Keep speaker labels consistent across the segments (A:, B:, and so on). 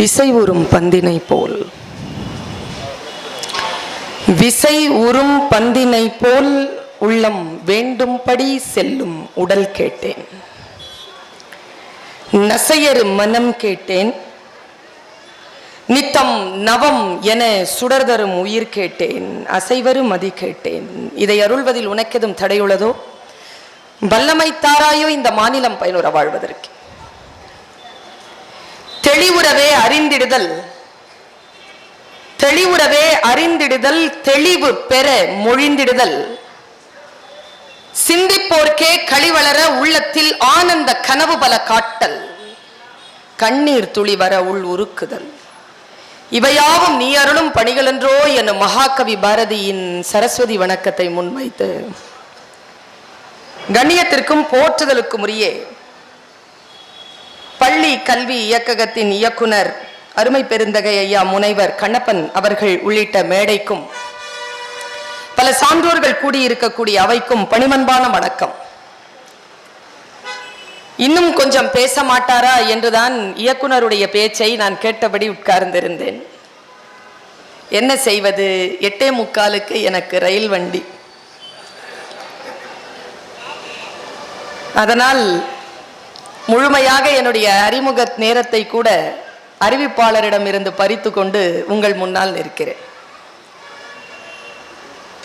A: விசை உறும் பந்தினை போல். விசை உறும் பந்தினை போல் உள்ளம் வேண்டும்படி செல்லும் உடல் கேட்டேன். நசையர் மனம் கேட்டேன். நித்தம் நவம் என சுடர்தரும் உயிர் கேட்டேன். அசைவரும் மதி கேட்டேன். இதை அருள்வதில் உனக்கெதும் தடையுள்ளதோ? வல்லமை தாராயோ இந்த மாநிலம் பயனுற வாழ்வதற்கு. தெளிவுறவே அறிந்திடுதல். தெளிவுறவே அறிந்திடுதல் தெளிவு பெற மொழிந்திடுதல். சிந்திப்போர்க்கே களிவளர உள்ளத்தில் ஆனந்த கனவு பல காட்டல். கண்ணீர் துளி வர உள் உருக்குதல். இவையாவும் நீ அருளும் பணிகளென்றோ எனும் மகாகவி பாரதியின் சரஸ்வதி வணக்கத்தை முன்வைத்து கண்ணியத்திற்கும் போற்றுதலுக்கும் உரியே பள்ளி கல்வி இயக்ககத்தின் இயக்குனர் அருமை பெருந்தகை ஐயா முனைவர் கண்ணப்பன் அவர்கள் உள்ளிட்ட மேடைக்கும் பல சான்றோர்கள் கூடியிருக்கக்கூடிய அவைக்கும் பணிமன்பான வணக்கம். இன்னும் கொஞ்சம் பேச மாட்டாரா என்றுதான் இயக்குனருடைய பேச்சை நான் கேட்டபடி உட்கார்ந்திருந்தேன். என்ன செய்வது? எட்டே முக்காலுக்கு எனக்கு ரயில் வண்டி. அதனால் முழுமையாக என்னுடைய அறிமுக நேரத்தை கூட அறிவிப்பாளரிடம் இருந்து பறித்து கொண்டு உங்கள் முன்னால் நிற்கிறேன்.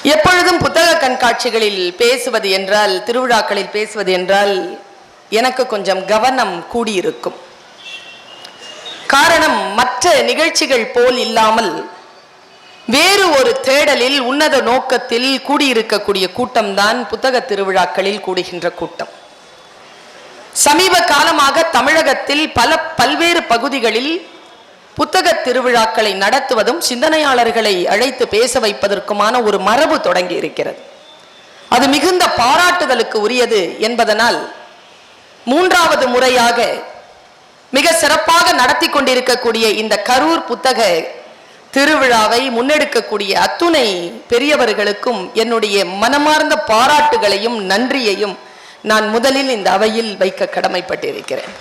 A: எப்பொழுதும் புத்தக கண்காட்சிகளில் பேசுவது என்றால் திருவிழாக்களில் பேசுவது என்றால் எனக்கு கொஞ்சம் கவனம் கூடியிருக்கும். காரணம் மற்ற நிகழ்ச்சிகள் போல் இல்லாமல் வேறு ஒரு தேடலில் உன்னத நோக்கத்தில் கூடியிருக்கக்கூடிய கூட்டம்தான் புத்தக திருவிழாக்களில் கூடுகின்ற கூட்டம். சமீப காலமாக தமிழகத்தில் பல பல்வேறு பகுதிகளில் புத்தக திருவிழாக்களை நடத்துவதும் சிந்தனையாளர்களை அழைத்து பேச வைப்பதற்குமான ஒரு மரபு தொடங்கி இருக்கிறது. அது மிகுந்த பாராட்டுதலுக்கு உரியது என்பதனால் மூன்றாவது முறையாக மிக சிறப்பாக நடத்தி கொண்டிருக்கக்கூடிய இந்த கரூர் புத்தக திருவிழாவை முன்னெடுக்கக்கூடிய அத்துணை பெரியவர்களுக்கும் என்னுடைய மனமார்ந்த பாராட்டுகளையும் நன்றியையும் நான் முதலில் இந்த அவையில் வைக்க கடமைப்பட்டிருக்கிறேன்.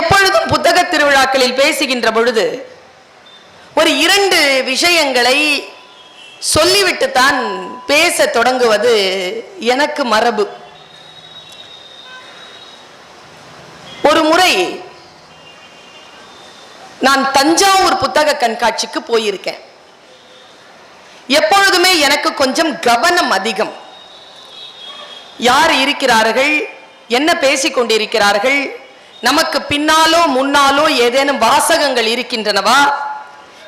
A: எப்பொழுதும் புத்தக திருவிழாக்களில் பேசுகின்ற பொழுது ஒரு இரண்டு விஷயங்களை சொல்லிவிட்டு தான் பேச தொடங்குவது எனக்கு மரபு. ஒரு முறை நான் தஞ்சாவூர் புத்தக கண்காட்சிக்கு போயிருக்கேன். எப்பொழுதுமே எனக்கு கொஞ்சம் கவனம் அதிகம். யார் இருக்கிறார்கள்? என்ன பேசிக் கொண்டிருக்கிறார்கள்? நமக்கு பின்னாலோ முன்னாலோ ஏதேனும் வாசகங்கள் இருக்கின்றனவா?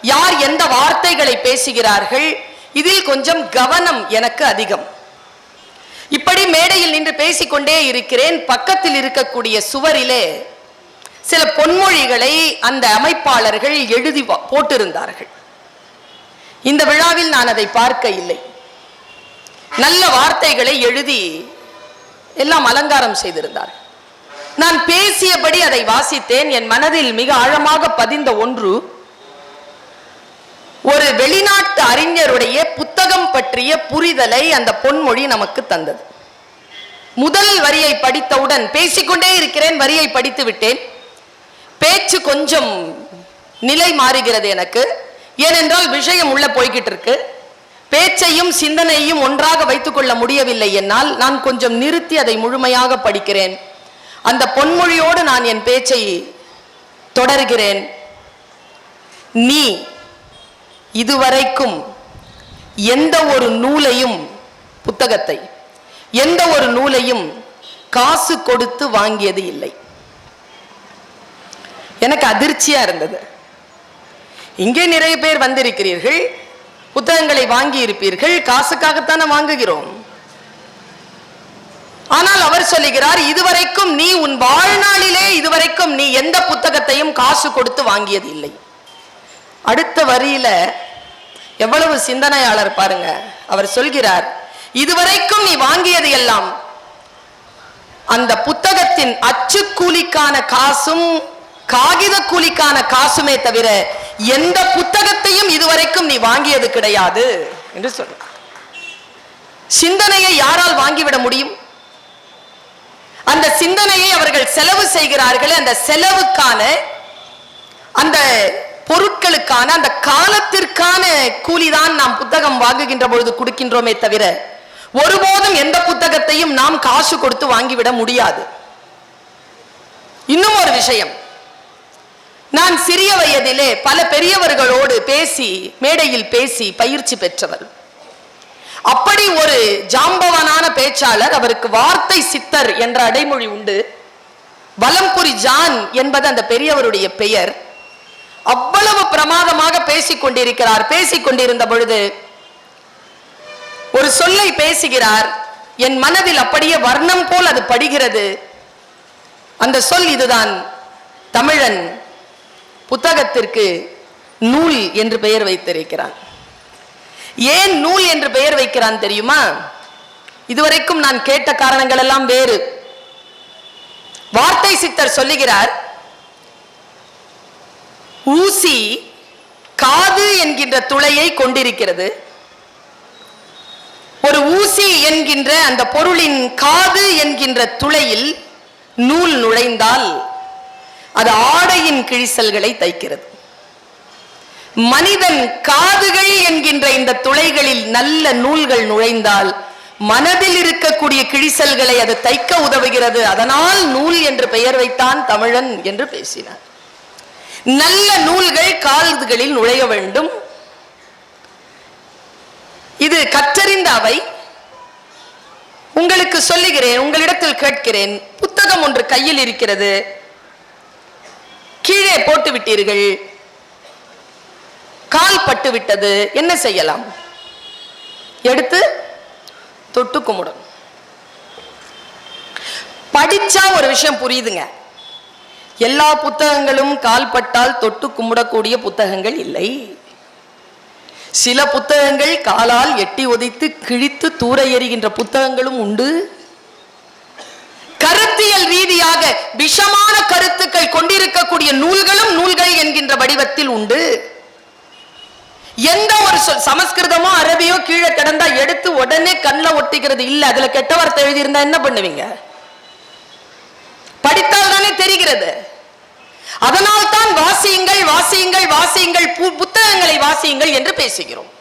A: யார் எந்த வார்த்தைகளை பேசுகிறார்கள்? இதில் கொஞ்சம் கவனம் எனக்கு அதிகம். இப்படி மேடையில் நின்று பேசிக்கொண்டே இருக்கிறேன். பக்கத்தில் இருக்கக்கூடிய சுவரிலே சில பொன்மொழிகளை அந்த அமைப்பாளர்கள் எழுதி வா- போட்டிருந்தார்கள். இந்த விழாவில் நான் அதை பார்க்க இல்லை. நல்ல வார்த்தைகளை எழுதி எல்லாம் அலங்காரம் செய்திருந்தார். நான் பேசியபடி அதை வாசித்தேன். என் மனதில் மிக ஆழமாக பதிந்த ஒன்று ஒரு வெளிநாட்டு அறிஞருடைய புத்தகம் பற்றிய புரிதலை அந்த பொன்மொழி நமக்கு தந்தது. முதல் வரியை படித்தவுடன் பேசிக்கொண்டே இருக்கிறேன் வரியை படித்து விட்டேன். பேச்சு கொஞ்சம் நிலை மாறுகிறது எனக்கு. ஏனென்றால் விஷயம் உள்ள போய்கிட்டு இருக்கு பேச்சையும் சிந்தனையும் ஒன்றாக வைத்துக்கொள்ள முடியவில்லை என்னால். நான் கொஞ்சம் நிறுத்தி அதை முழுமையாக படிக்கிறேன். அந்த பொன்மொழியோடு நான் என் பேச்சை தொடர்கிறேன். நீ இதுவரைக்கும் எந்த ஒரு நூலையும் புத்தகத்தை எந்த ஒரு நூலையும் காசு கொடுத்து வாங்கியது இல்லை. எனக்கு அதிர்ச்சியா இருந்தது. இங்கே நிறைய பேர் வந்திருக்கிறீர்கள். புத்தகங்களை வாங்கி இருப்பீர்கள் காசுக்காகத்தானே வாங்குகிறோம். ஆனால் அவர் சொல்லுகிறார் இதுவரைக்கும் நீ உன் வாழ்நாளிலே இதுவரைக்கும் நீ எந்த புத்தகத்தையும் காசு கொடுத்து வாங்கியது இல்லை அடுத்த வரியில எவ்வளவு சிந்தனையாளர் பாருங்க அவர் சொல்கிறார் இதுவரைக்கும் நீ வாங்கியது எல்லாம் அந்த புத்தகத்தின் அச்சு கூலிக்கான காசும் காகித கூலிக்கான காசுமே தவிர எந்த புத்தகத்தையும் இதுவரைக்கும் நீ வாங்கியது கிடையாது என்று சொல்ற சிந்தனையை யாரால் வாங்கிவிட முடியும்? அந்த சிந்தனையை அவர்கள் செலவு செய்கிறார்கள் அந்த செலவுக்கான அந்த பொருட்களுக்கான அந்த காலத்திற்கான கூலிதான் நாம் புத்தகம் வாங்குகின்ற பொழுது கொடுக்கின்றோமே தவிர ஒருபோதும் எந்த புத்தகத்தையும் நாம் காசு கொடுத்து வாங்கிவிட முடியாது. இன்னும் ஒரு விஷயம். நான் சிறிய வயதிலே பல பெரியவர்களோடு பேசி மேடையில் பேசி பயிற்சி பெற்றவர். அப்படி ஒரு ஜாம்பவனான பேச்சாளர் அவருக்கு வார்த்தை சித்தர் என்ற அடைமொழி உண்டு. வலம்புரி ஜான் என்பது அந்த பெரியவருடைய பெயர். அவ்வளவு பிரமாதமாக பேசிக் கொண்டிருக்கிறார் பேசிக் கொண்டிருந்த பொழுது ஒரு சொல்லை பேசுகிறார் என் மனதில் அப்படியே வர்ணம் போல் அது படுகிறது. அந்த சொல் இதுதான் தமிழன் புத்தகத்திற்கு நூல் என்று பெயர் வைத்திருக்கிறான். ஏன் நூல் என்று பெயர் வைக்கிறான் தெரியுமா? இதுவரைக்கும் நான் கேட்ட காரணங்கள் எல்லாம் வேறு. வார்த்தை சித்தர் சொல்லுகிறார் ஊசி காது என்கின்ற துளையை கொண்டிருக்கிறது. ஒரு ஊசி என்கின்ற அந்த பொருளின் காது என்கின்ற துளையில் நூல் நுழைந்தால் அது ஆடையின் கிழிசல்களை தைக்கிறது. மனிதன் காதுகள் என்கின்ற இந்த துளைகளில் நல்ல நூல்கள் நுழைந்தால் மனதில் இருக்கக்கூடிய கிழிசல்களை அது தைக்க உதவுகிறது. அதனால் நூல் என்று பெயர் வைத்தான் தமிழன் என்று பேசினார். நல்ல நூல்கள் காதுகளில் நுழைய வேண்டும். இது கற்றறிந்த அவை. உங்களுக்கு சொல்லுகிறேன் உங்களிடத்தில் கேட்கிறேன். புத்தகம் ஒன்று கையில் இருக்கிறது. கீழே போட்டு விட்டீர்கள் கால் பட்டு விட்டது என்ன செய்யலாம்? எடுத்து தொட்டு கும்பிடும். படிச்சா ஒரு விஷயம் புரியுதுங்க. எல்லா புத்தகங்களும் கால் பட்டால் தொட்டு கும்பிடக்கூடிய புத்தகங்கள் இல்லை. சில புத்தகங்கள் காலால் எட்டி உதைத்து கிழித்து தூர எறிகின்ற புத்தகங்களும் உண்டு. கருத்தியல் ரீதியாக விஷமான கருத்துக்கள் கொண்டிருக்கக்கூடிய நூல்களும் நூல்கள் என்கின்ற வடிவத்தில் உண்டு. எந்த ஒரு சொல் சமஸ்கிருதமோ அரபியோ கீழே கிடந்தா எடுத்து உடனே கண்ணில் ஒட்டிக்கிறது இல்ல. அதுல கெட்ட வார்த்தை எழுதியிருந்தா என்ன பண்ணுவீங்க? படித்தால் தானே தெரிகிறது. அதனால் தான் வாசியுங்கள் வாசியுங்கள் வாசியுங்கள் பு- புத்தகங்களை வாசியுங்கள் என்று பேசுகிறோம்.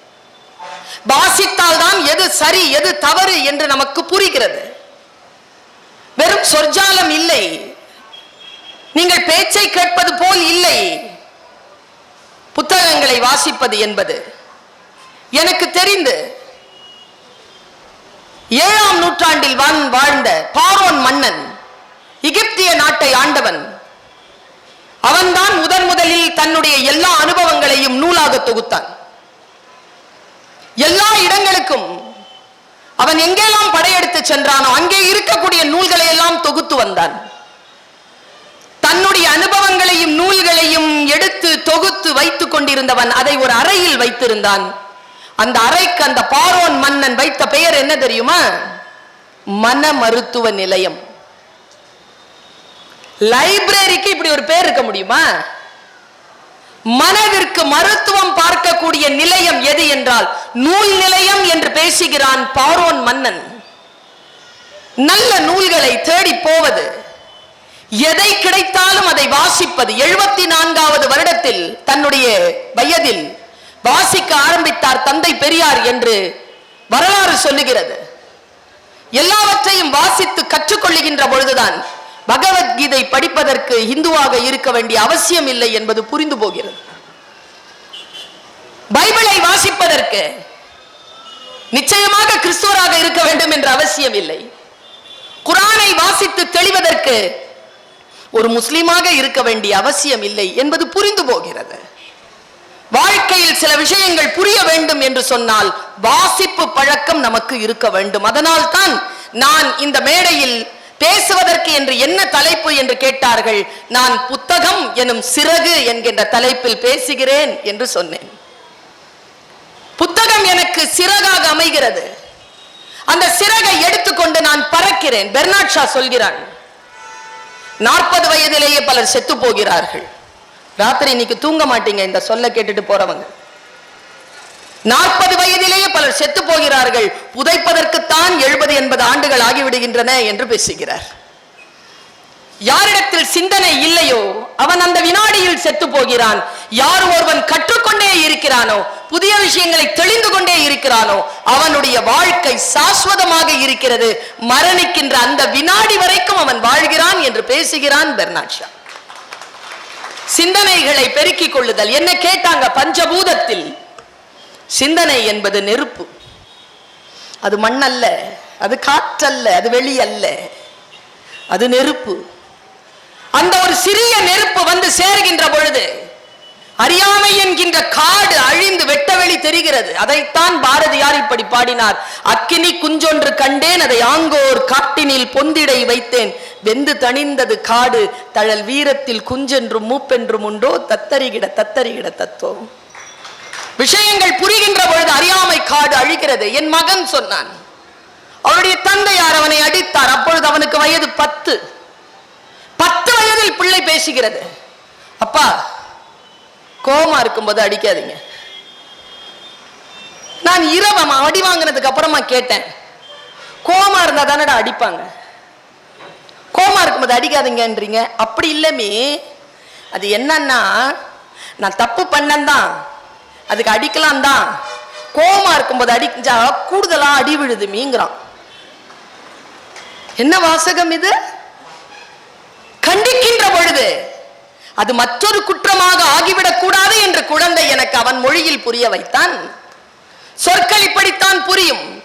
A: வாசித்தால் தான் எது சரி எது தவறு என்று நமக்கு புரிகிறது. வெறும் சொர்ஜாலம் இல்லை. நீங்கள் பேச்சை கேட்பது போல் இல்லை. புத்தகங்களை வாசிப்பது என்பது. எனக்கு தெரிந்து ஏழாம் நூற்றாண்டில் வான் வாழ்ந்த பாரோன் மன்னன் எகிப்திய நாட்டை ஆண்டவன் அவன்தான் முதன் முதலில் தன்னுடைய எல்லா அனுபவங்களையும் நூலாக தொகுத்தான். எல்லா இடங்களுக்கும் அவன் எங்கெல்லாம் படையெடுத்து சென்றானோ அங்கே இருக்கக்கூடிய நூல்களை எல்லாம் தொகுத்து வந்தான். தன்னுடைய அனுபவங்களையும் நூல்களையும் எடுத்து தொகுத்து வைத்துக் கொண்டிருந்தவன் அதை ஒரு அறையில் வைத்திருந்தான். அந்த அறைக்கு அந்த பாரோன் மன்னன் வைத்த பெயர் என்ன தெரியுமா? மன மருத்துவ நிலையம். லைப்ரரிக்கு இப்படி ஒரு பேர் இருக்க முடியுமா? மனதிற்கு மருத்துவம் பார்க்கக்கூடிய நிலையம் எது என்றால் நூல் நிலையம் என்று பேசுகிறான் பாரோன் மன்னன். நல்ல நூல்களை தேடி போவது. எதை கிடைத்தாலும் அதை வாசிப்பது. எழுபத்தி நான்காவது வருடத்தில் தன்னுடைய வயதில் வாசிக்க ஆரம்பித்தார் தந்தை பெரியார் என்று வரலாறு சொல்லுகிறது. எல்லாவற்றையும் வாசித்து கற்றுக்கொள்ளுகின்ற பொழுதுதான் பகவத்கீதை படிப்பதற்கு இந்துவாக இருக்க வேண்டிய அவசியம் இல்லை என்பது புரிந்து போகிறது. பைபிளை வாசிப்பதற்கு நிச்சயமாக கிறிஸ்துவராக இருக்க வேண்டும் என்ற அவசியம் இல்லை குரானை வாசித்து தெளிவதற்கு ஒரு முஸ்லீமாக இருக்க வேண்டிய அவசியம் இல்லை என்பது புரிந்து போகிறது. வாழ்க்கையில் சில விஷயங்கள் புரிய வேண்டும் என்று சொன்னால் வாசிப்பு பழக்கம் நமக்கு இருக்க வேண்டும். அதனால் தான் நான் இந்த மேடையில் பேசுவதற்கு என்று என்ன தலைப்பு என்று கேட்டார்கள் நான் புத்தகம் எனும் சிறகு என்கின்ற தலைப்பில் பேசுகிறேன் என்று சொன்னேன். புத்தகம் எனக்கு சிறகாக அமைகிறது. அந்த சிறகை எடுத்துக்கொண்டு நான் பறக்கிறேன் பெர்னாட் ஷா சொல்கிறான் நாற்பது வயதிலேயே பலர் செத்து போகிறார்கள். ராத்திரி இன்னைக்கு தூங்க மாட்டீங்க இந்த சொல்ல கேட்டுட்டு போறவங்க. நாற்பது வயதிலேயே பலர் செத்து போகிறார்கள். புதைப்பதற்குத்தான் எழுபது எண்பது ஆண்டுகள் ஆகிவிடுகின்றன என்று பேசுகிறார். யாரிடத்தில் சிந்தனை இல்லையோ அவன் அந்த வினாடியில் செத்து போகிறான். யார் ஒருவன் கற்றுக்கொண்டே இருக்கிறானோ புதிய விஷயங்களை தெளிந்து கொண்டே இருக்கிறானோ அவனுடைய வாழ்க்கை சாஸ்வதமாக இருக்கிறது. மரணிக்கின்ற அந்த வினாடி வரைக்கும் அவன் வாழ்கிறான் என்று பேசுகிறான் பெர்னாட்ஷா சிந்தனைகளை பெருக்கிக் கொள்ளுதல். என்ன கேட்டாங்க பஞ்சபூதத்தில்? சிந்தனை என்பது நெருப்பு. அது மண்ணல்ல அது காற்றல்ல அது வெளி அல்ல அது நெருப்பு. அந்த ஒரு சிறிய நெருப்பு வந்து சேர்கின்ற பொழுது அறியாமை என்கின்ற காடு அழிந்து வெட்டவெளி தெரிகிறது. அதைத்தான் பாரதியார் இப்படி பாடினார். அக்கினி குஞ்சொன்று கண்டேன் அதை ஆங்கோர் காட்டினில் பொந்திடை வைத்தேன். வெந்து தணிந்தது காடு தழல் வீரத்தில் குஞ்சென்றும் மூப்பென்றும் உண்டோ? தத்தரிகிட தத்தரிகிட தத்துவம் விஷயங்கள் புரிகின்ற பொழுது அறியாமை காடு அழிகிறது. என் மகன் சொன்னான். அவருடைய தந்தையார் அவனை அடித்தார். அப்பொழுது அவனுக்கு வயது பத்து. பத்து வயதில் பிள்ளை பேசுகிறது. அப்பா கோமா இருக்கும்போது அடிக்காதீங்க. நான் இரவம் அடி வாங்கினதுக்கு அப்புறமா கேட்டேன். கோமா இருந்தா தானடா அடிப்பாங்க. கோமா இருக்கும்போது அடிக்காதீங்கன்றீங்க. அப்படி இல்லமே. அது என்னன்னா நான் தப்பு பண்ணந்தான் அதுக்கு அடிக்கலாம் தான். கோமா இருக்கும்போது அடிச்சா கூடுதலா அடி விழுது மீங்கிறான் என்ன வாசகம் இது? கண்டிக்கின்ற பொழுது அது மற்றொரு குற்றமாக ஆகிவிடக் கூடாது என்று குழந்தை எனக்கு அவன் மொழியில் புரிய வைத்தான். சொற்கள் இப்படித்தான் புரியும்.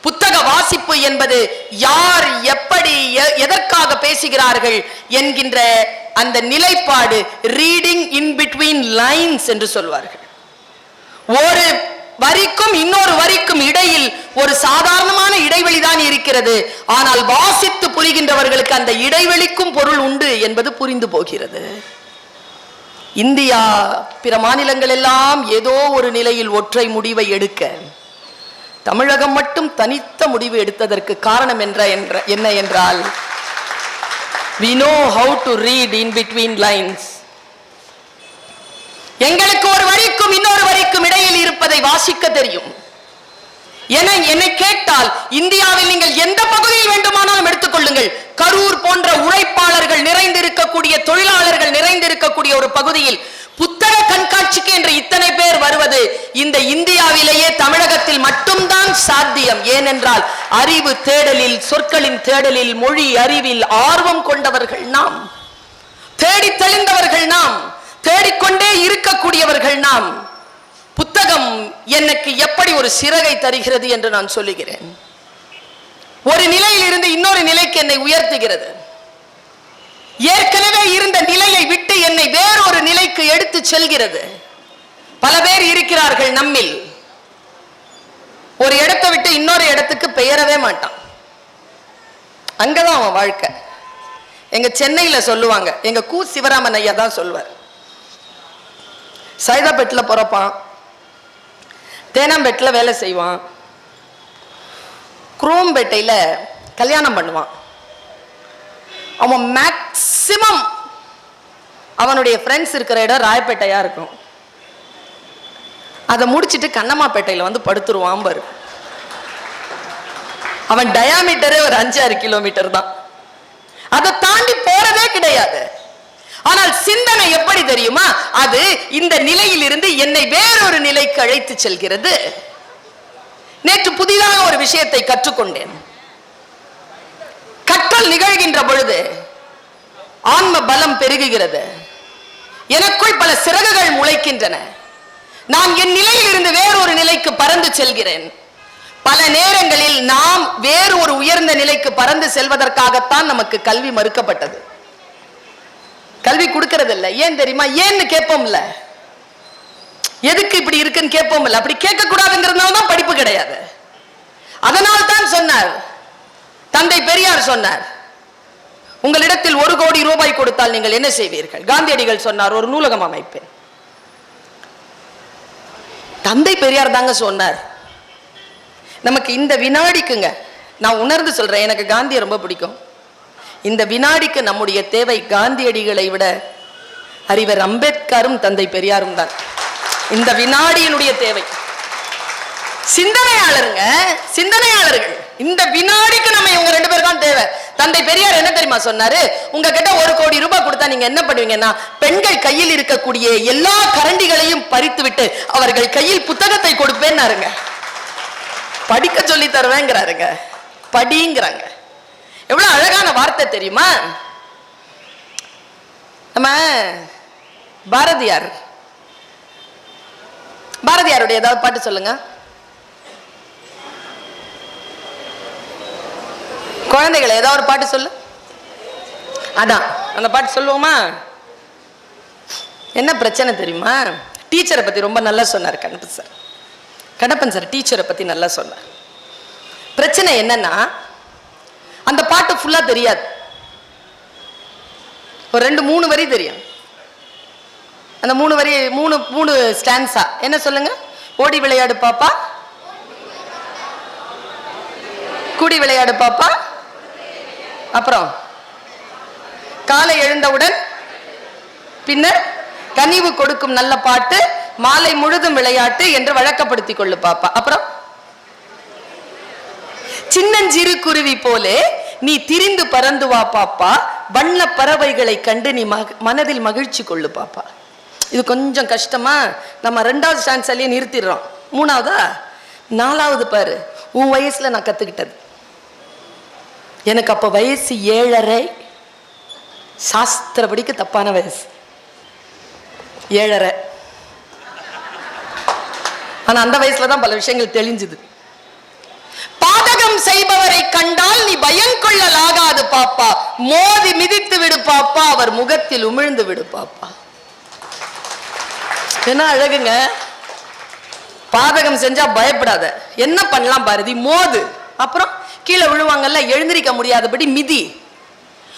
A: புத்தக வாசிப்பு என்பது யார் எப்படி எ- எதற்காக பேசுகிறார்கள் என்கின்ற அந்த நிலைப்பாடு ரீடிங் இன் பிட்வீன் லைன்ஸ் என்று சொல்வார்கள். ஒரு வரிக்கும் இன்னொரு வரிக்கும் இடையில் ஒரு சாதாரணமான இடைவெளி தான் இருக்கிறது. ஆனால் வாசித்து புரிகின்றவர்களுக்கு அந்த இடைவெளிக்கும் பொருள் உண்டு என்பது புரிந்து போகிறது. இந்தியா பிற மாநிலங்கள் எல்லாம் ஏதோ ஒரு நிலையில் ஒற்றை முடிவை எடுக்க தமிழகம் மட்டும் தனித்த முடிவு எடுத்ததற்கு காரணம் என்ற என்ற- என்ன என்றால் we know how to read in between lines எங்களுக்கு ஒரு வரிக்கும் இன்னொரு வரிக்கும் இடையில் இருப்பதை வாசிக்க தெரியும். என என்னை கேட்டால் இந்தியாவில் நீங்கள் எந்த பகுதியில் வேண்டுமானாலும் எடுத்துக்கொள்ளுங்கள். கரூர் போன்ற உழைப்பாளர்கள் நிறைந்திருக்கக்கூடிய தொழிலாளர்கள் நிறைந்திருக்கக்கூடிய ஒரு பகுதியில் புத்தக கண்காட்சிக்கு என்று இத்தனை பேர் வருவது இந்த இந்தியாவிலேயே தமிழகத்தில் மட்டும்தான் சாத்தியம். ஏனென்றால் அறிவு தேடலில் சொற்களின் தேடலில் மொழி அறிவில் ஆர்வம் கொண்டவர்கள் நாம். தேடி தெளிந்தவர்கள் நாம். தேடிக்கொண்டே இருக்கக்கூடியவர்கள் நாம். புத்தகம் எனக்கு எப்படி ஒரு சிறகை தருகிறது என்று நான் சொல்லுகிறேன். ஒரு நிலையில் இருந்து இன்னொரு நிலைக்கு என்னை உயர்த்துகிறது. ஏற்கனவே இருந்த நிலையை விட்டு என்னை வேறொரு நிலைக்கு எடுத்து செல்கிறது. பல பேர் இருக்கிறார்கள் நம்மில். ஒரு இடத்தை விட்டு இன்னொரு இடத்துக்கு பெயரவே மாட்டான். அங்கதான் அவன் வாழ்க்கை. எங்க சென்னையில சொல்லுவாங்க. எங்க கு சிவராமன் ஐயா தான் சொல்வார். சைதாப்பேட்டில் பிறப்பான். தேனாம்பேட்டில் வேலை செய்வான். குரோம்பேட்டையில் கல்யாணம் பண்ணுவான். அவன் மேக்சிமம் அவனுடைய ஃப்ரெண்ட்ஸ் இருக்கிற இடம் ராயப்பேட்டையாக இருக்கும். அதை முடிச்சுட்டு கண்ணம்மாப்பேட்டையில் வந்து படுத்துருவான் பாரு. அவன் டயாமீட்டரே ஒரு அஞ்சாறு கிலோமீட்டர் தான். அதை தாண்டி போறதே கிடையாது. ஆனால் சிந்தனை எப்படி தெரியுமா? அது இந்த நிலையில் இருந்து என்னை வேறொரு நிலைக்கு அழைத்து செல்கிறது. நேற்று புதிதாக ஒரு விஷயத்தை கற்றுக்கொண்டேன். கற்றல் நிகழ்கின்ற பொழுது ஆன்ம பலம் பெருகுகிறது. எனக்குள் பல சிறகுகள் முளைக்கின்றன. நான் என் நிலையில் இருந்து வேறொரு நிலைக்கு பறந்து செல்கிறேன். பல நேரங்களில் நாம் வேறு ஒரு உயர்ந்த நிலைக்கு பறந்து செல்வதற்காகத்தான் நமக்கு கல்வி மறுக்கப்பட்டது. கல்வி கொடுக்கறது இல்லை ஏன் தெரியுமா? ஏன்னு கேட்போம்ல. எதுக்கு இப்படி இருக்குன்னு கேட்போம்ல. அப்படி கேட்க கூடாதுங்கிறதுனால தான் படிப்பு கிடையாது. அதனால் தான் சொன்னார். தந்தை பெரியார் சொன்னார். உங்களிடத்தில் ஒரு கோடி ரூபாய் கொடுத்தால் நீங்கள் என்ன செய்வீர்கள்? காந்தியடிகள் சொன்னார் ஒரு நூலகம் அமைப்பேன். தந்தை பெரியார் தாங்க சொன்னார். நமக்கு இந்த வினாடிக்குங்க. நான் உணர்ந்து சொல்றேன். எனக்கு காந்தியை ரொம்ப பிடிக்கும். இந்த வினாடிக்கு நம்முடைய தேவை காந்தியடிகளை விட அறிவர் அம்பேத்கரும் தந்தை பெரியாரும் தான். இந்த வினாடியினுடைய தேவை. சிந்தனையாளருங்க சிந்தனையாளர்கள். இந்த வினாடிக்கு நம்ம இவங்க ரெண்டு பேர் தான் தேவை. தந்தை பெரியார் என்ன தெரியுமா சொன்னாரு? உங்ககிட்ட ஒரு கோடி ரூபாய் கொடுத்தா நீங்க என்ன பண்ணுவீங்கன்னா பெண்கள் கையில் இருக்கக்கூடிய எல்லா கரண்டிகளையும் பறித்து விட்டு அவர்கள் கையில் புத்தகத்தை கொடுப்பேன்னாருங்க. படிக்க சொல்லி தருவேங்கிறாருங்க. படிங்கிறாங்க. எவ்வளவு அழகான வார்த்தை தெரியுமா? நம்ம பாரதியார். பாரதியாருடைய ஏதாவது பாட்டு சொல்லுங்க. குழந்தைகளை ஏதாவது ஒரு பாட்டு சொல்லு. அதான் அந்த பாட்டு சொல்லுவோமா? என்ன பிரச்சனை தெரியுமா? டீச்சரை பத்தி ரொம்ப நல்லா சொன்னார் கணப்பன் சார். கணப்பன் சார் டீச்சரை பத்தி நல்லா சொன்னார். பிரச்சனை என்னன்னா அந்த பாட்டு ஃபுல்லாக தெரியாது. ஒரு ரெண்டு மூணு வரி தெரியும். அந்த மூணு வரி மூணு மூணு ஸ்டான்ஸா என்ன சொல்லுங்க? ஓடி விளையாடு பாப்பா. கூடி விளையாடு பாப்பா. அப்புறம் காலை எழுந்தவுடன் பின்னர் கனிவு கொடுக்கும் நல்ல பாட்டு மாலை முழுதும் விளையாட்டு என்று வழக்கப்படுத்திக் கொள்ளு பாப்பா. அப்புறம் சின்னஞ்சிறு குருவி போலே நீ திரிந்து பறந்து வா பாப்பா. வண்ண பறவைகளை கண்டு நீ மக- மனதில் மகிழ்ச்சி கொள்ளு பாப்பா. இது கொஞ்சம் கஷ்டமா? நம்ம ரெண்டாவது ஸ்டான்ஸ்லயே நிறுத்திடுறோம். மூணாவதா? நாலாவது பாரு. உன் வயசுல நான் கத்துக்கிட்டது. எனக்கு அப்ப வயசு ஏழரை. சாஸ்திரப்படிக்கு தப்பான வயசு. ஏழரை. ஆனா அந்த வயசில் தான் பல விஷயங்கள் தெளிஞ்சுது. பாதகம் செய்பவரை கண்டால் நீ பயங்கொள்ளலாகாது பாப்பா. மோதி மிதித்து விடு பாப்பா. அவர் முகத்தில் உமிழ்ந்து விடு பாப்பா. என்ன அழகுங்க? பாதகம் செஞ்சா பயப்படாத. என்ன பண்ணலாம் பாரதி? மோது. அப்புறம் கீழே விழுவாங்கல்ல எழுந்திருக்க முடியாதபடி மிதி.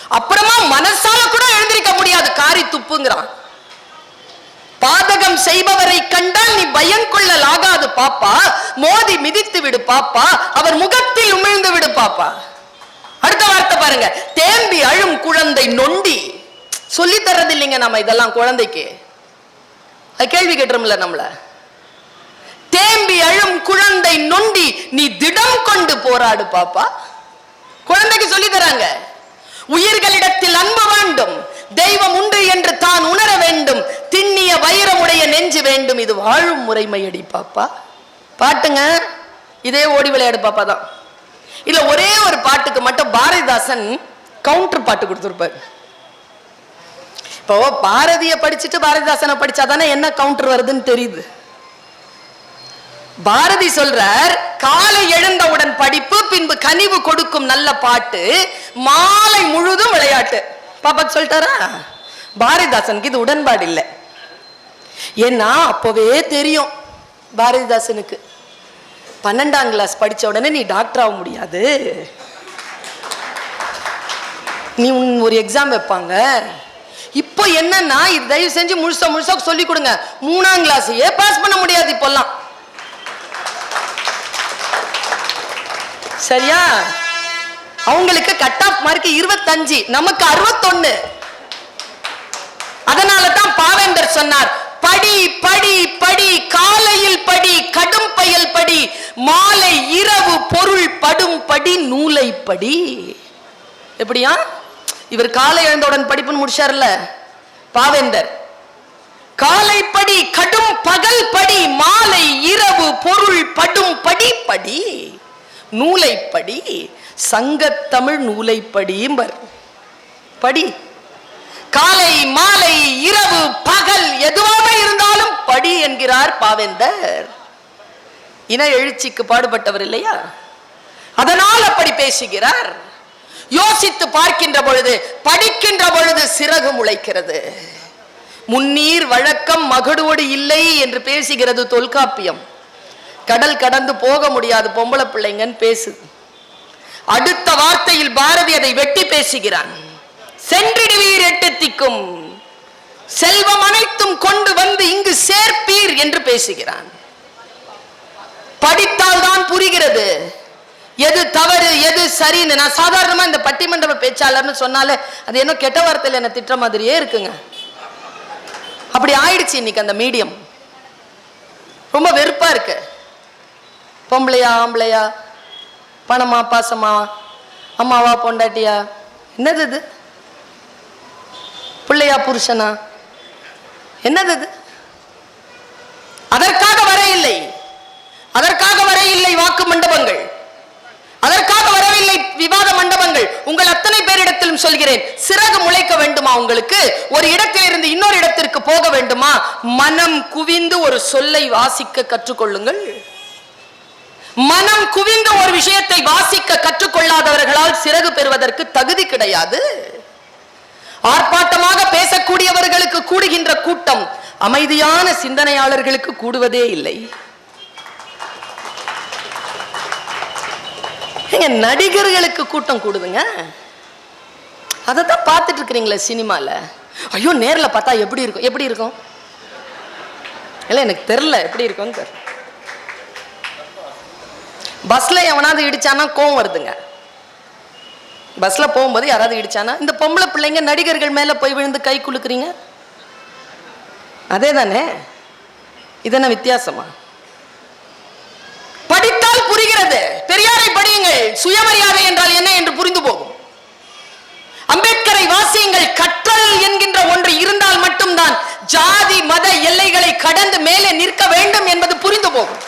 A: அப்புறமா மனசால கூட எழுந்திருக்க முடியாது. காரி துப்புங்கிறான். பாதகம் செய்பவரை கண்டால் நீ பயம் கொள்ளலாகாது பாப்பா. மோதி மிதித்து விடு பாப்பா. அவர் முகத்தில் உமிழ்ந்து விடு பாப்பா. அடுத்த வார்த்தை பாருங்க. தேம்பி அழும் குழந்தை நொண்டி. சொல்லி தர்றது இல்லைங்க நம்ம இதெல்லாம் குழந்தைக்கு. அது கேள்வி கேட்டுரும்ல நம்மள. தேம்பி அழும் குழந்தை நொண்டி நீ திடம் கொண்டு போராடு பாப்பா. குழந்தைக்கு சொல்லி தராங்க. உயிர்களிடத்தில் அன்பு வேண்டும். தெய்வம் உண்டு என்று தான் உணர வேண்டும். திண்ணிய வைரமுடைய நெஞ்சு வேண்டும். இது வாழும் முறைமையடி பாப்பா. பாட்டுங்க. இதே ஓடி விளையாடு பாப்பா தான். இதுல ஒரே ஒரு பாட்டுக்கு மட்டும் பாரதிதாசன் கவுண்டர் பாட்டு கொடுத்துருப்பாரு. இப்போ பாரதியை படிச்சுட்டு பாரதிதாசனை படிச்சாதானே என்ன கவுண்டர் வருதுன்னு தெரியுது. பாரதி சொல்றார் காலை எழுந்தவுடன் படிப்பு பின்பு கனிவு கொடுக்கும் நல்ல பாட்டு மாலை முழுதும் விளையாட்டு. பாப்பா சொல்லிட்டாரா? பாரதிதாசனுக்கு இது உடன்பாடு இல்லை. ஏன்னா அப்போவே தெரியும் பாரதிதாசனுக்கு. பன்னெண்டாம் கிளாஸ் படித்த உடனே நீ டாக்டர் ஆக முடியாது. நீ உன் ஒரு எக்ஸாம் வைப்பாங்க. இப்போ என்னன்னா இது தயவு செஞ்சு முழுசா முழுசா சொல்லி கொடுங்க. மூணாம் கிளாஸையே பாஸ் பண்ண முடியாது இப்போல்லாம். சரியா? அவங்களுக்கு கட் ஆஃப் மார்க் இருபத்தஞ்சு நமக்கு அறுபத்தொன்னு. அதனால தான் பாவேந்தர் சொன்னார் படி படி படி காலையில் படி கடும் பயல் படி மாலை இரவு பொருள் படும் படி நூலை படி. எப்படியா? இவர் காலை எழுந்தவுடன் படிப்புன்னு முடிச்சார்ல பாவேந்தர். காலை படி கடும் பகல் படி மாலை இரவு பொருள் படும் படி படி. நூலைப்படி சங்கத்தமிழ் நூலைப்படியும்பர் படி. காலை மாலை இரவு பகல் எதுவாக இருந்தாலும் படி என்கிறார் பாவேந்தர். இன எழுச்சிக்கு பாடுபட்டவர் இல்லையா? அதனால் அப்படி பேசுகிறார். யோசித்து பார்க்கின்ற பொழுது படிக்கின்ற பொழுது சிறகு முளைக்கிறது. முன்னீர் வழக்கம் மகடுவோடு இல்லை என்று பேசுகிறது தொல்காப்பியம். கடல் கடந்து போக முடியாது பொம்பளை பிள்ளைங்கன்னு பேசுது அடுத்த வார்த்தையில் பாரதி அதை வெட்டி பேசுகிறான். சென்றிடுவீர் எட்டத்திக்கும். செல்வம் அனைத்தும் கொண்டு வந்து இங்கு சேர்ப்பீர் என்று பேசுகிறான். படித்தால் தான் புரிகிறது. எது தவறு எது சரின்னு. நான் சாதாரணமா இந்த பட்டிமன்ற பேச்சாளர்னு சொன்னாலே அது என்ன கெட்ட வார்த்தையில் என்ன திட்ட மாதிரியே இருக்குங்க. அப்படி ஆயிடுச்சு இன்னைக்கு அந்த மீடியம். ரொம்ப வெறுப்பா இருக்கு. பொம்பளையா ஆம்பளையா? பணமா பாசமா? அம்மாவா பொண்டாட்டியா? என்னது இது? பிள்ளையா புருஷனா? என்னது இது? அதற்காக வர இல்லை. அதற்காக வர இல்லை வாக்கு மண்டபங்கள். அதற்காக வரவில்லை விவாத மண்டபங்கள். உங்கள் அத்தனை பேரிடத்திலும் சொல்கிறேன் சிறகு முளைக்க வேண்டுமா உங்களுக்கு? ஒரு இடத்திலிருந்து இன்னொரு இடத்திற்கு போக வேண்டுமா? மனம் குவிந்து ஒரு சொல்லை வாசிக்க கற்றுக்கொள்ளுங்கள். மனம் குவிந்த ஒரு விஷயத்தை வாசிக்க கற்றுக்கொள்ளாதவர்களால் சிறகு பெறுவதற்கு தகுதி கிடையாது. ஆர்ப்பாட்டமாக பேசக்கூடியவர்களுக்கு கூடுகின்ற கூட்டம் அமைதியான சிந்தனையாளர்களுக்கு கூடுவதே இல்லை. நடிகர்களுக்கு கூட்டம் கூடுதுங்க? அதை தான் பார்த்துட்டு இருக்கிறீங்களே சினிமாவில் ஐயோ நேரில் பார்த்தா எப்படி இருக்கும்? எப்படி இருக்கும்? இல்லை எனக்கு தெரில எப்படி இருக்கும்னு பஸ்ல எவனாவது இடிச்சானா கோவம் வருதுங்க. பஸ்ல போகும்போது யாராவது இடிச்சானா இந்த பொம்பளை பிள்ளைங்க நடிகர்கள் மேல போய் விழுந்து கை குலுக்குறீங்க? அதே தானே இதென்ன வித்தியாசமா? படித்தால் புரிகிறது. பெரியாரை படியுங்கள். சுயமரியாதை என்றால் என்ன என்று புரிந்து போகும். அம்பேத்கரை வாசியுங்கள். கற்றல் என்கின்ற ஒன்று இருந்தால் மட்டும்தான் ஜாதி மத எல்லைகளை கடந்து மேலே நிற்க வேண்டும் என்பது புரிந்து போகும்.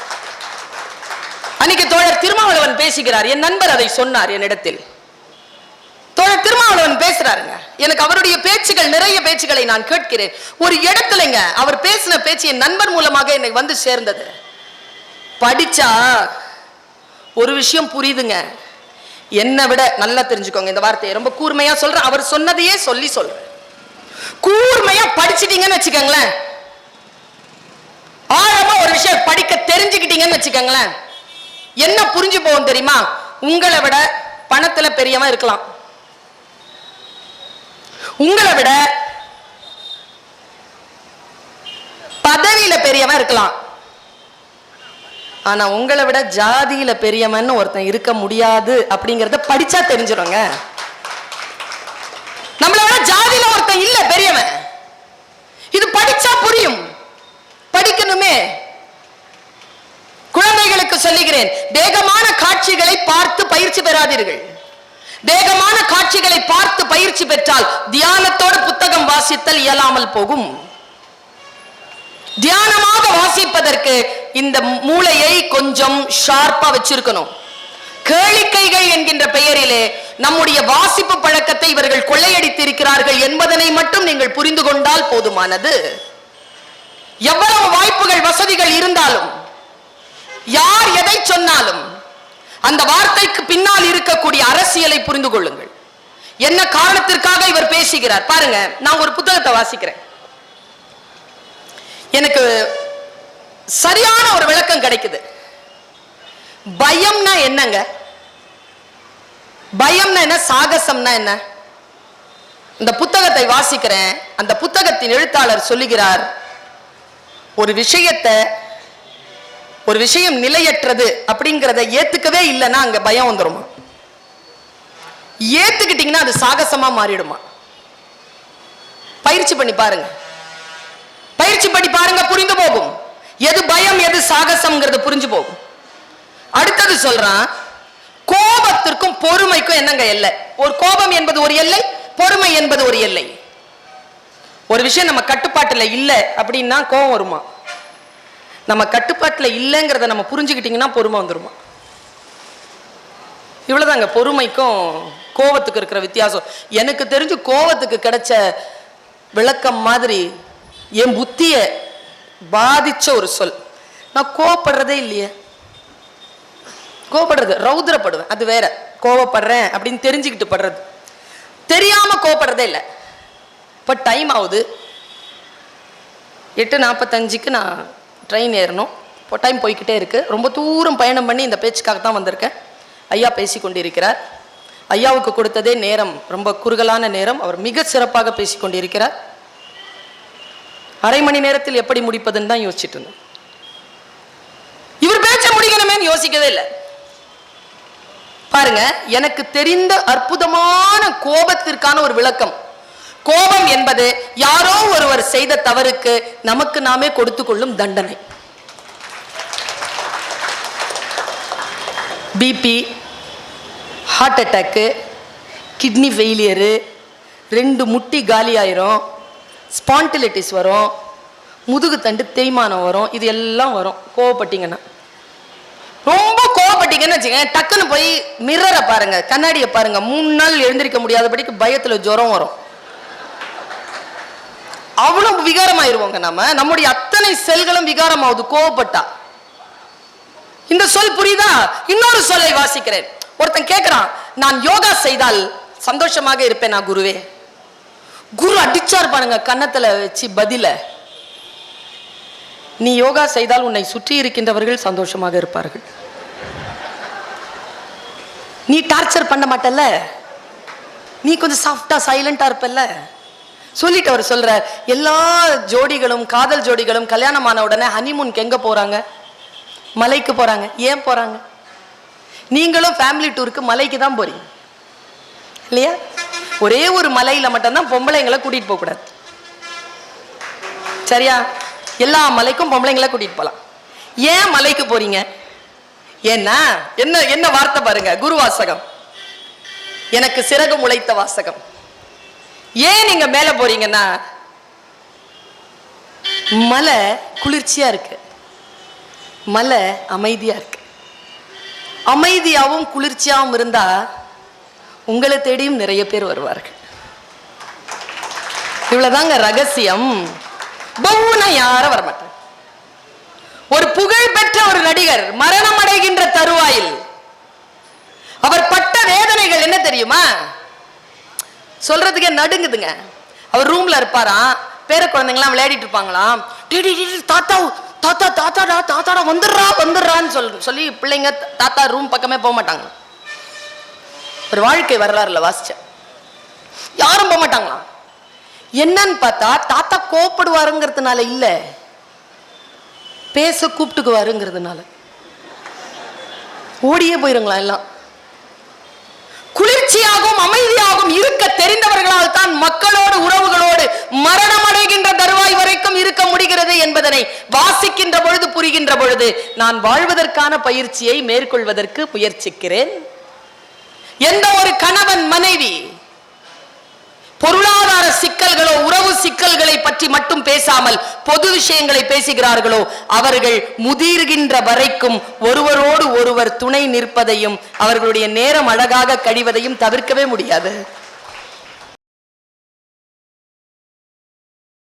A: அன்னைக்கு தோழர் திருமாவளவன் பேசுகிறார். என் நண்பர் அதை சொன்னார் என்னிடத்தில். தோழர் திருமாவளவன் பேசுறாருங்க. எனக்கு அவருடைய பேச்சுகள் நிறைய பேச்சுகளை நான் கேட்கிறேன். ஒரு இடத்துலங்க அவர் பேசின பேச்சு என் நண்பர் மூலமாக என்னை வந்து சேர்ந்தது. படிச்சா ஒரு விஷயம் புரியுதுங்க. என்னை விட நல்லா தெரிஞ்சுக்கோங்க இந்த வார்த்தையை. ரொம்ப கூர்மையா சொல்றேன். அவர் சொன்னதையே சொல்லி சொல்றேன். கூர்மையா படிச்சிட்டீங்கன்னு வச்சுக்கோங்களேன். ஆழமா ஒரு விஷயம் படிக்க தெரிஞ்சுக்கிட்டீங்கன்னு வச்சுக்கோங்களேன். என்ன புரிஞ்சு போகும் தெரியுமா? உங்களை விட பணத்துல பெரியவன் இருக்கலாம். உங்களை விட பதவியில பெரியவன் இருக்கலாம். ஆனா உங்களை விட ஜாதியில பெரியவன் ஒருத்தன் இருக்க முடியாது அப்படிங்கறத படிச்சா தெரிஞ்சிடுங்க நம்மளை விட ஜாதியில ஒருத்தன் இல்ல பெரியவன். இது படிச்சா புரியும். படிக்கணுமே. குழந்தைகளுக்கு சொல்லுகிறேன் வேகமான காட்சிகளை பார்த்து பயிற்சி பெறாதீர்கள். வேகமான காட்சிகளை பார்த்து பயிற்சி பெற்றால் தியானத்தோடு புத்தகம் வாசித்தல் இயலாமல் போகும். தியானமாக வாசிப்பதற்கு இந்த மூளையை கொஞ்சம் ஷார்ப்பா வச்சிருக்கணும். கேளிக்கைகள் என்கின்ற பெயரிலே நம்முடைய வாசிப்பு பழக்கத்தை இவர்கள் கொள்ளையடித்திருக்கிறார்கள் என்பதனை மட்டும் நீங்கள் புரிந்து கொண்டால் போதுமானது. எவ்வளவு வாய்ப்புகள் வசதிகள் இருந்தாலும் யார் எதை சொன்னாலும் அந்த வார்த்தைக்கு பின்னால் இருக்கக்கூடிய அரசியலை புரிந்து கொள்ளுங்கள். என்ன காரணத்திற்காக இவர் பேசுகிறார்? பாருங்க நான் ஒரு புத்தகத்தை வாசிக்கிறேன். எனக்கு சரியான ஒரு விளக்கம் கிடைக்குது. பயம்னா என்னங்க? பயம்னா என்ன? சாகசம்னா என்ன? இந்த புத்தகத்தை வாசிக்கிறேன். அந்த புத்தகத்தின் எழுத்தாளர் சொல்லுகிறார் ஒரு விஷயத்தை ஒரு விஷயம் நிலையற்றது அப்படிங்கிறத ஏத்துக்கவே இல்லைன்னா அங்க பயம் வந்துருமா? ஏத்துக்கிட்டீங்கன்னா அது சாகசமா மாறிடுமா? பயிற்சி பண்ணி பாருங்க. பயிற்சி பண்ணி பாருங்க புரிந்து போகும். எது பயம் எது சாகசம்ங்கிறது புரிஞ்சு போகும். அடுத்தது சொல்றான் கோபத்திற்கும் பொறுமைக்கும் என்னங்க எல்லை? ஒரு கோபம் என்பது ஒரு எல்லை பொறுமை என்பது ஒரு எல்லை. ஒரு விஷயம் நம்ம கட்டுப்பாட்டுல இல்லை அப்படின்னா கோபம் வருமா? நம்ம கட்டுப்பாட்டில் இல்லைங்கிறத நம்ம புரிஞ்சுக்கிட்டிங்கன்னா பொறுமை வந்துடுமா இவ்வளோதாங்க பொறுமைக்கும் கோவத்துக்கு இருக்கிற வித்தியாசம். எனக்கு தெரிஞ்சு கோவத்துக்கு கிடைச்ச விளக்கம் மாதிரி என் புத்தியை பாதித்த ஒரு சொல். நான் கோவப்படுறதே இல்லையே. கோவப்படுறது ரௌத்ரப்படுவேன். அது வேற. கோவப்படுறேன் அப்படின்னு தெரிஞ்சுக்கிட்டு படுறது. தெரியாமல் கோவப்படுறதே இல்லை. இப்போ டைம் ஆகுது. எட்டு நாற்பத்தஞ்சுக்கு நான் ட்ரெயின் ஏறணும். இப்போ டைம் போய்க்கிட்டே இருக்கு. ரொம்ப தூரம் பயணம் பண்ணி இந்த பேச்சுக்காக தான் வந்திருக்கேன். ஐயா பேசி கொண்டிருக்கிறார் ஐயாவுக்கு கொடுத்ததே நேரம். ரொம்ப குறுகலான நேரம். அவர் மிக சிறப்பாக பேசி கொண்டிருக்கிறார் அரை மணி நேரத்தில் எப்படி முடிப்பதுன்னு தான் யோசிச்சுட்டு இருந்தேன். இவர் பேச்ச முடிக்கணுமேனு யோசிக்கவே இல்லை. பாருங்க எனக்கு தெரிந்த அற்புதமான கோபத்திற்கான ஒரு விளக்கம். கோபம் என்பது யாரோ ஒருவர் செய்த தவறுக்கு நமக்கு நாமே கொடுத்து கொள்ளும் தண்டனை. BP heart attack kidney failure ரெண்டு முட்டி காலி ஆயிரும் ஸ்பாண்டிலிட்டிஸ் வரும் முதுகு தண்டு தேய்மானம் வரும் இது எல்லாம் வரும். கோவப்பட்டீங்கன்னா. ரொம்ப கோவப்பட்டீங்கன்னு வச்சுக்கோங்க டக்குன்னு போய் மிரரை பாருங்க கண்ணாடியை பாருங்க மூணு நாள் எழுந்திருக்க முடியாதபடிக்கு பயத்தில் ஜுரம் வரும். அவ்வளவு விகாரமாயிருவோங்க நம்ம நம்முடைய அத்தனை செல்களும் விகாரமாவது. கோவப்பட்டா. இந்த சொல் புரியுதா? இன்னொரு சொல்லை வாசிக்கிறேன். ஒருத்தன் கேட்கிறான் நான் யோகா செய்தால் சந்தோஷமாக இருப்பேன் நான் குருவே? குரு அடிச்சார் பாருங்க கன்னத்துல வச்சு பதில. நீ யோகா செய்தால் உன்னை சுற்றி இருக்கின்றவர்கள் சந்தோஷமாக இருப்பார்கள். நீ டார்ச்சர் பண்ண மாட்டல்ல? நீ கொஞ்சம் சாஃப்டா சைலண்டா இருப்பல்ல? சொல்லிட்டு அவர் சொல்ற எல்லா ஜோடிகளும் காதல் ஜோடிகளும் கல்யாணமான உடனே ஹனிமூனுக்கு எங்க போறாங்க? மலைக்கு போறாங்க. ஏன் போறாங்க? நீங்களும் ஃபேமிலி டூருக்கு மலைக்கு தான் போறீங்க. இல்லையா? ஒரே ஒரு மலையில மட்டும்தான் பொம்பளைங்களை கூட்டிட்டு போக கூடாது. சரியா? எல்லா மலைக்கும் பொம்பளைங்களை கூட்டிட்டு போகலாம் ஏன் மலைக்கு போறீங்க? ஏன்னா என்ன என்ன வார்த்தை பாருங்க. குரு வாசகம். எனக்கு சிறகு முளைத்த வாசகம். ஏன் நீங்க மேல போறீங்கன்னா மலை குளிர்ச்சியா இருக்கு. மலை அமைதியா இருக்கு. அமைதியாவும் குளிர்ச்சியாவும் இருந்தா உங்களை தேடியும் நிறைய பேர் வருவார்கள். இவ்வளவுதாங்க ரகசியம். பவுன யாரும் வரமாட்டாங்க. ஒரு புகழ் பெற்ற ஒரு நடிகர் மரணம் அடைகின்ற தருவாயில் அவர் பட்ட வேதனைகள் என்ன தெரியுமா? சொல்றதுக்கே நடுங்குதுங்க. அவர் ரூம்ல இருப்பாராம் பேர குழந்தைங்களாம் விளையாடிட்டு இருப்பாங்களாம். டிடி டிடி தாத்தா தாத்தா தாத்தாடா தாத்தாடா வந்துடுறா வந்துடுறான்னு சொல் சொல்லி பிள்ளைங்க தாத்தா ரூம் பக்கமே போக மாட்டாங்க. ஒரு வாழ்க்கை வரலாறுல வாசிச்சேன். யாரும் போக மாட்டாங்களாம். என்னன்னு பார்த்தா தாத்தா கோப்படுவாருங்கிறதுனால இல்ல. பேச கூப்பிட்டுக்குவாருங்கிறதுனால. ஓடியே போயிருங்களா எல்லாம். குளிர்ச்சியாகவும் அமைதியாகவும் இருக்க தெரிந்தவர்களால் தான் மக்களோடு உறவுகளோடு மரணம் அடைகின்ற தருவாய் வரைக்கும் இருக்க முடிகிறது என்பதனை வாசிக்கின்ற பொழுது புரிகின்ற பொழுது நான் வாழ்வதற்கான பயிற்சியை மேற்கொள்வதற்கு முயற்சிக்கிறேன். எந்த ஒரு கணவன் மனைவி பொருளாதார சிக்கல்களோ உறவு சிக்கல்களை பற்றி மட்டும் பேசாமல் பொது விஷயங்களை பேசுகிறார்களோ அவர்கள் முதிர்கின்ற வரைக்கும் ஒருவரோடு ஒருவர் துணை நிற்பதையும் அவர்களுடைய நேரம் அழகாக கழிவதையும் தவிர்க்கவே முடியாது.